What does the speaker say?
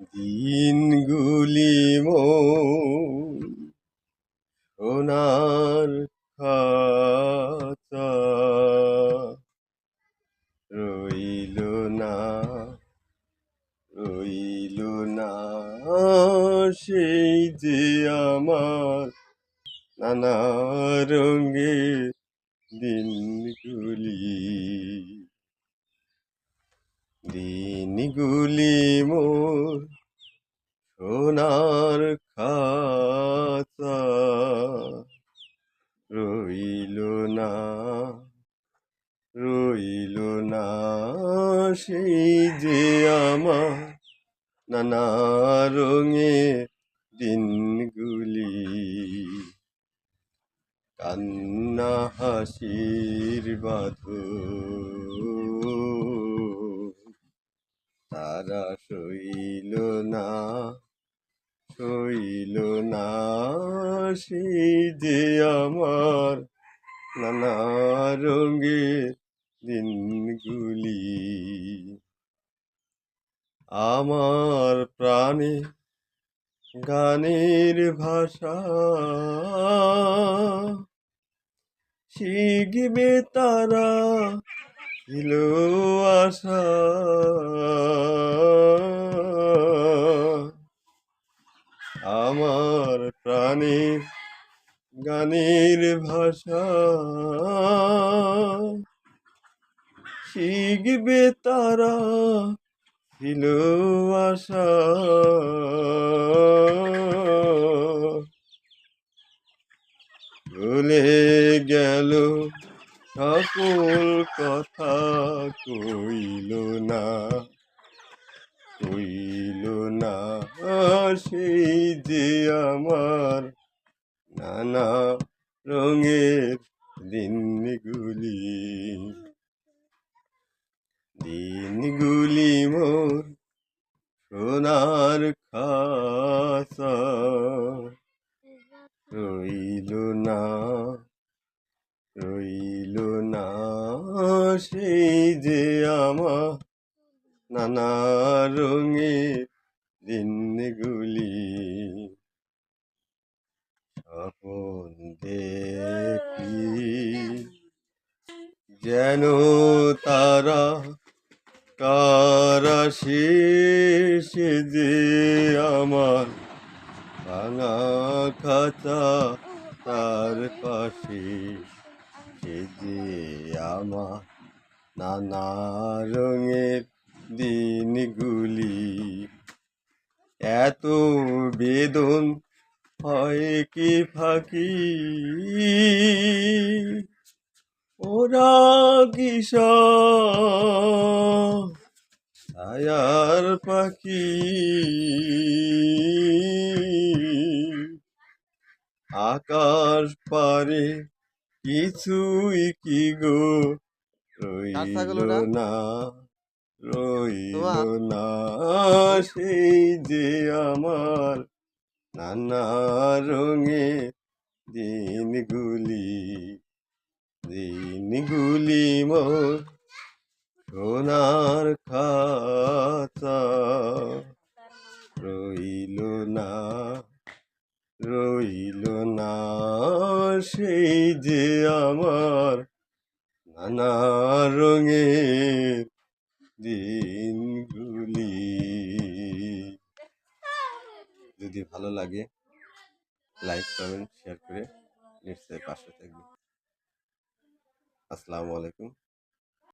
দিনগুলি মন সোনার খাঁচা। রইল না রইল না সেই যে আমার নানা রঙের দিনগুলি। দিনগুলি মোর সোনার খাতা। রইল না রইল না সেই যে আমার নানা রঙে দিনগুলি। কান্না, হাসির বাঁধন তারা সইল না সইল না সেই যে আমার নানা রঙের দিনগুলি। আমার প্রাণে গানের ভাষা শিখবে তারা ছিল আশা। আমার প্রাণে গানের ভাষা। শিখবে তারা ছিল আশা। ভুলে গেল সকল কথা কইল না কইল না সেই যে আমার নানা রঙের দিনগুলি। দিনগুলি মোর সোনার খাসা রইল না। রইল না সেই যে আমার নানা রঙের দিনগুলি। স্বপন দেখি যেন তারা কারা শেষে যে আমার ভাঙা খাতা তার পাশে যে আমার নানা রঙের দিনগুলি। এত বেদন হয় কি ফাঁকি? ওরা কিসব ছায়ার পাখি। আকাশ পারে কিছুই কি গো? রইল না রইল না সেই যে আমার নানা রঙে দিনগুলি দিনগুলি মোর সোনার খাতা। রইল না রইল না সেই যে আমার নানা রঙের দিনগুলি। যদি ভালো লাগে লাইক কমেন্ট শেয়ার করে নিশ্চয়ই পাশে থাকবে। আসসালামু আলাইকুম।